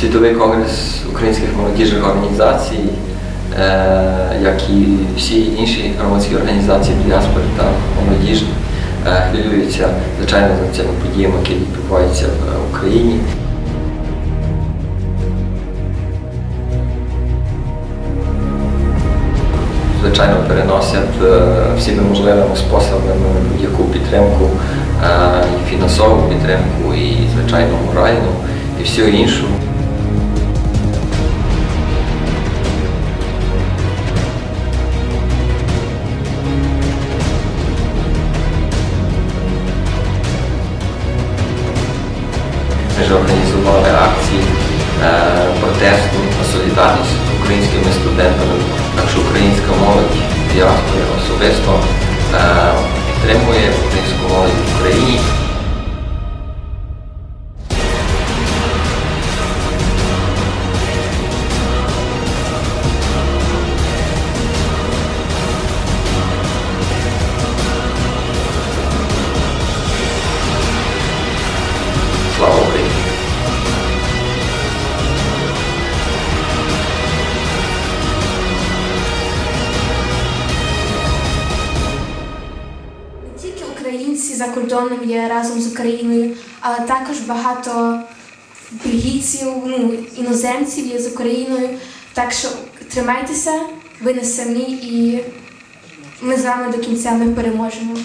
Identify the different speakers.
Speaker 1: Світовий конгрес українських молодіжних організацій, е, як і всі інші громадські організації діаспори та молодіжні, е, хвилюються, звичайно, за цими подіями, які відбуваються в Україні. Звичайно, переносять е, всіми можливими способами будь-яку підтримку, е, фінансову підтримку, і, звичайно, моральну, і всю іншу. Ми ж організували акції е, протесту та солідарність з українськими студентами. Так що українська молодь діаспори особисто е, підтримує українську молодь в Україні. Слава Україні!
Speaker 2: За кордоном є разом з Україною, але також багато бельгійців, ну, іноземців є з Україною. Так що тримайтеся, ви не самі, і ми з вами до кінця ми переможемо.